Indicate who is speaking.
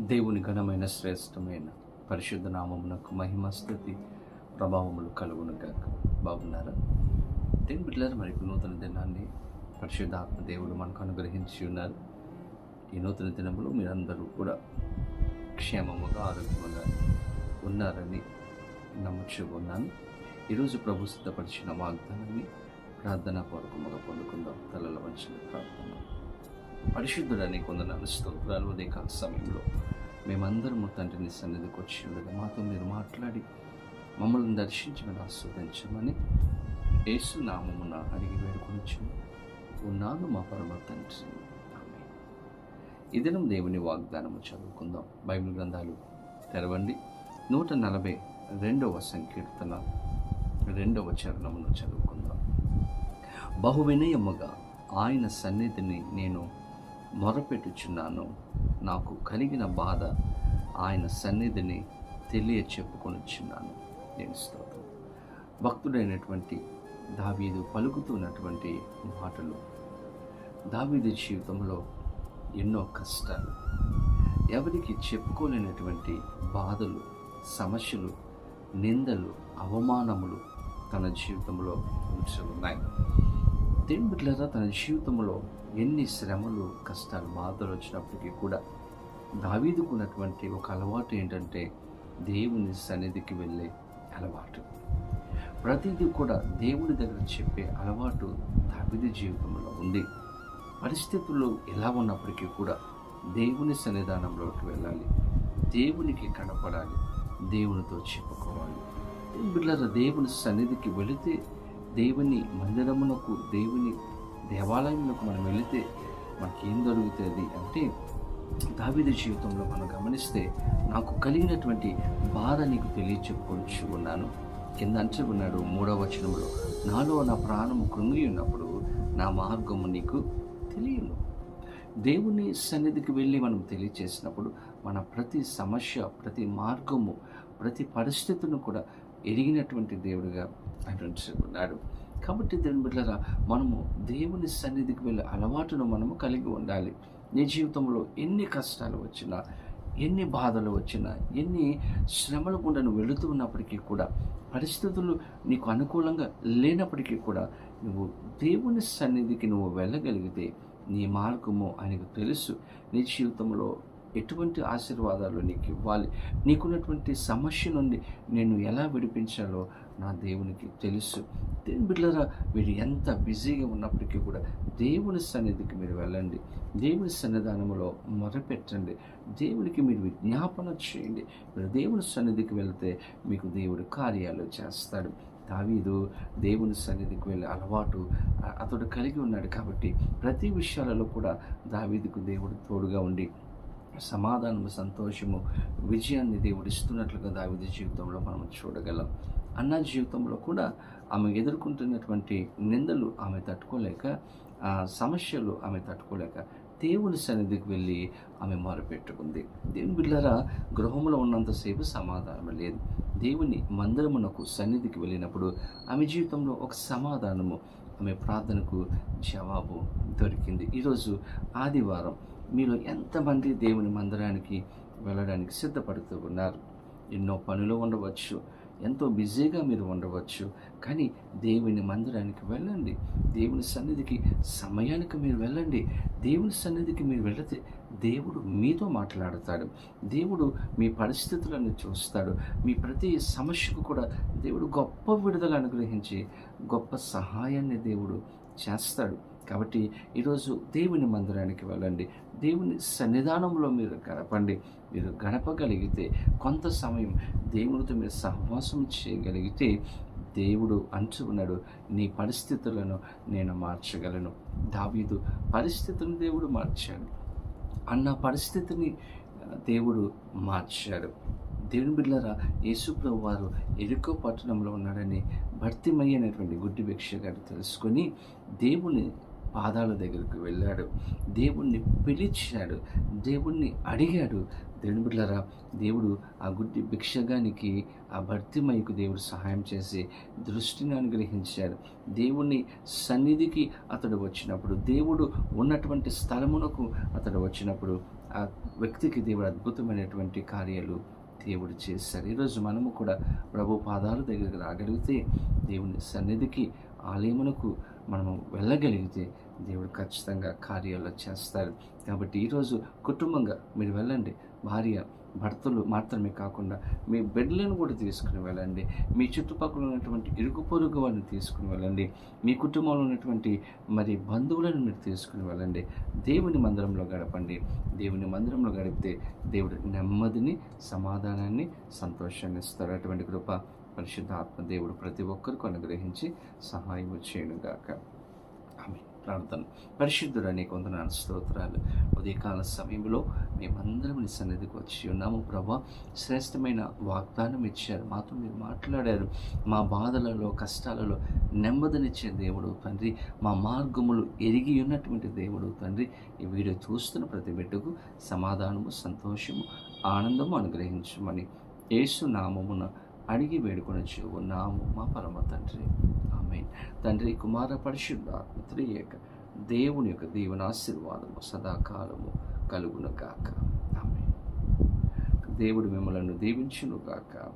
Speaker 1: దేవుని ఘనమైన శ్రేష్టమైన పరిశుద్ధ నామమునకు మహిమ స్థితి ప్రభావములు కలుగునుగాక బాగున్నారా? దేని బిడ్డలారు మరి నూతన దినాన్ని పరిశుద్ధాత్మ దేవుడు మనకు అనుగ్రహించి ఉన్నారు. ఈ నూతన దినములు మీరందరూ కూడా క్షేమముగా ఆరోగ్యముగా ఉన్నారని నమ్ముచూ ఉన్నాను. ఈరోజు ప్రభు సిద్ధపరిచిన వాగ్దానాన్ని ప్రార్థన పూర్వకముగా పొందుకుందాం. తలల వంచిన ప్రార్థన. పరిశుద్ధుడని కొందరు స్తోత్రాలు ఉదయకాల సమయంలో మేమందరము తండ్రిని సన్నిధికి వచ్చి ఉండగా మాతో మీరు మాట్లాడి మమ్మల్ని దర్శించమని ఆస్వాదించమని యేసు నామమున అడిగి వేడుకొనిచ్చు ఉన్నాను మా పరమ తండ్రి. ఈ దినం దేవుని వాగ్దానము చదువుకుందాం. బైబిల్ గ్రంథాలు తెరవండి. నూట నలభై రెండవ సంకీర్తన రెండవ చరణమును చదువుకుందాం. బహు వినయముగా ఆయన సన్నిధిని నేను మొరపెట్టుచున్నాను. నాకు కలిగిన బాధ ఆయన సన్నిధిని తెలియ చెప్పుకొనిచున్నాను నేను స్తోత్రం. భక్తుడైనటువంటి దావీదు పలుకుతున్నటువంటి మాటలు. దావీదు జీవితంలో ఎన్నో కష్టాలు. ఎవరికి చెప్పుకోలేనటువంటి బాధలు సమస్యలు నిందలు అవమానములు తన జీవితంలో ఉంచి ఉన్నాయి దేవుని బిడ్డలారా తన జీవితంలో ఎన్ని శ్రమలు కష్టాలు బాధలు వచ్చినప్పటికీ కూడా దావీదుకున్నటువంటి ఒక అలవాటు ఏంటంటే దేవుని సన్నిధికి వెళ్ళే అలవాటు. ప్రతిదీ కూడా దేవుని దగ్గర చెప్పే అలవాటు దావీదు జీవితంలో ఉంది. పరిస్థితులు ఎలా ఉన్నప్పటికీ కూడా దేవుని సన్నిధానంలోకి వెళ్ళాలి. దేవునికి కనపడాలి. దేవునితో చెప్పుకోవాలి. బిడ్డల దేవుని సన్నిధికి వెళితే దేవుని మందిరమునకు దేవుని దేవాలయమునకు మనం వెళితే మనకేం దొరుకుతుంది అంటే దావిద జీవితంలో మనం గమనిస్తే నాకు కలిగినటువంటి బాధ నీకు తెలియచెప్పుకొచ్చు ఉన్నాను. కింద అంచె ఉన్నాడు మూడవ వచనంలో నాలో నా ప్రాణము కృంగి ఉన్నప్పుడు నా మార్గము నీకు తెలియను. దేవుని సన్నిధికి వెళ్ళి మనం తెలియచేసినప్పుడు మన ప్రతి సమస్య ప్రతి మార్గము ప్రతి పరిస్థితులను కూడా ఎరిగినటువంటి దేవుడిగా ఆయన కాబట్టి దేవుని బిడ్డలారా మనము దేవుని సన్నిధికి వెళ్ళే అలవాటును మనము కలిగి ఉండాలి. నీ జీవితంలో ఎన్ని కష్టాలు వచ్చినా ఎన్ని బాధలు వచ్చినా ఎన్ని శ్రమల గుండా నువ్వు వెళుతూ ఉన్నప్పటికీ కూడా పరిస్థితులు నీకు అనుకూలంగా లేనప్పటికీ కూడా నువ్వు దేవుని సన్నిధికి నువ్వు వెళ్ళగలిగితే నీ మార్గము ఆయనకు తెలుసు. నీ జీవితంలో ఎటువంటి ఆశీర్వాదాలు నీకు ఇవ్వాలి? నీకున్నటువంటి సమస్య నుండి నేను ఎలా విడిపించాలో నా దేవునికి తెలుసు. దేవుని బిడ్డరా మీరు ఎంత బిజీగా ఉన్నప్పటికీ కూడా దేవుని సన్నిధికి మీరు వెళ్ళండి. దేవుని సన్నిధానంలో మొరపెట్టండి. దేవునికి మీరు విజ్ఞాపన చేయండి. మీరు దేవుని సన్నిధికి వెళ్తే మీకు దేవుడు కార్యాలు చేస్తాడు. దావీదు దేవుని సన్నిధికి వెళ్ళే అలవాటు అతడు కలిగి ఉన్నాడు కాబట్టి ప్రతి విషయాలలో కూడా దావీదుకు దేవుడు తోడుగా ఉండి సమాధానము సంతోషము విజయాన్ని దేవుడు ఇస్తున్నట్లుగా దావిది జీవితంలో మనం చూడగలం. అన్న జీవితంలో కూడా ఆమె ఎదుర్కొంటున్నటువంటి నిందలు ఆమె తట్టుకోలేక ఆ సమస్యలు ఆమె తట్టుకోలేక దేవుని సన్నిధికి వెళ్ళి ఆమె మొరపెట్టుకుంది దేవుని బిడ్డలారా గృహంలో ఉన్నంతసేపు సమాధానం లేదు. దేవుని మందిరమునకు సన్నిధికి వెళ్ళినప్పుడు ఆమె జీవితంలో ఒక సమాధానము ఆమె ప్రార్థనకు జవాబు దొరికింది. ఈరోజు ఆదివారం మీరు ఎంతమంది దేవుని మందిరానికి వెళ్ళడానికి సిద్ధపడుతూ ఉన్నారు? ఎన్నో పనులు ఉండవచ్చు ఎంతో బిజీగా మీరు ఉండవచ్చు కానీ దేవుని మందిరానికి వెళ్ళండి. దేవుని సన్నిధికి సమయానికి మీరు వెళ్ళండి. దేవుని సన్నిధికి మీరు వెళితే దేవుడు మీతో మాట్లాడతాడు. దేవుడు మీ పరిస్థితులను చూస్తాడు. మీ ప్రతి సమస్యకు కూడా దేవుడు గొప్ప విడుదల అనుగ్రహించి గొప్ప సహాయాన్ని దేవుడు చేస్తాడు. కాబట్టి ఈరోజు దేవుని మందిరానికి వెళ్ళండి. దేవుని సన్నిధానంలో మీరు గడపండి. మీరు గడపగలిగితే కొంత సమయం దేవునితో మీరు సహవాసం చేయగలిగితే దేవుడు అంటూ నీ పరిస్థితులను నేను మార్చగలను. దావీదు పరిస్థితిని దేవుడు మార్చాడు. అన్న పరిస్థితిని దేవుడు మార్చాడు. దేవుని బిడ్డలారా యేసుప్రభు వారు ఎరుకో పట్టణంలో ఉన్నాడని భర్తిమయ్య అనేటువంటి గుడ్డి భిక్ష గారు తెలుసుకొని దేవుని పాదాల దగ్గరికి వెళ్ళాడు. దేవుణ్ణి పిలిచాడు. దేవుణ్ణి అడిగాడు. దేవుని బిడ్డలారా దేవుడు ఆ గుడ్డి భిక్షగానికి ఆ భర్తిమయ్యకు దేవుడు సహాయం చేసి దృష్టిని అనుగ్రహించాడు. దేవుని సన్నిధికి అతడు వచ్చినప్పుడు దేవుడు ఉన్నటువంటి స్థలమునకు అతడు వచ్చినప్పుడు ఆ వ్యక్తికి దేవుడు అద్భుతమైనటువంటి కార్యాలు దేవుడు చేశారు ఈరోజు మనము కూడా ప్రభు పాదాల దగ్గరికి రాగలిగితే దేవుని సన్నిధికి ఆలయమునకు మనము వెళ్ళగలిగితే దేవుడు ఖచ్చితంగా కార్యాలు చేస్తారు. కాబట్టి ఈరోజు కుటుంబంగా మీరు వెళ్ళండి. భార్య భర్తలు మాత్రమే కాకుండా మీ బిడ్డలను కూడా తీసుకుని వెళ్ళండి. మీ చుట్టుపక్కల ఉన్నటువంటి ఇరుగు పొరుగు వారిని తీసుకుని వెళ్ళండి. మీ కుటుంబంలో ఉన్నటువంటి మరి బంధువులను మీరు తీసుకుని వెళ్ళండి. దేవుని మందిరంలో గడపండి. దేవుని మందిరంలో గడిపితే దేవుడు నెమ్మదిని సమాధానాన్ని సంతోషాన్ని ఇస్తారు. అటువంటి కృప పరిశుద్ధ ఆత్మ దేవుడు ప్రతి ఒక్కరికి అనుగ్రహించి సహాయం చేయనుగాక. ఆమె ప్రార్థన. పరిశుద్ధుడు నీకు వందనాలు స్తోత్రాలు. ఉదయకాల సమయంలో మేమందరం నీ సన్నిధికి వచ్చి ఉన్నాము ప్రభా. శ్రేష్టమైన వాగ్దానం ఇచ్చారు. మాతో మీరు మాట్లాడారు. మా బాధలలో కష్టాలలో నెమ్మదినిచ్చే దేవుడు తండ్రి. మా మార్గములు ఎరిగి ఉన్నటువంటి దేవుడు తండ్రి. ఈ వీడియో చూస్తున్న ప్రతి బిడ్డకు సమాధానము సంతోషము ఆనందము అనుగ్రహించమని యేసు నామమున అడిగి వేడుకొని ఉన్నాము మా పరమ తండ్రి. తండ్రి కుమార పరిశుద్ధాత్మ త్రియేక దేవుని యొక్క దేవుని ఆశీర్వాదము సదాకాలము కలుగును గాక. ఆమె దేవుడు మిమ్మలను దీవించును గాక.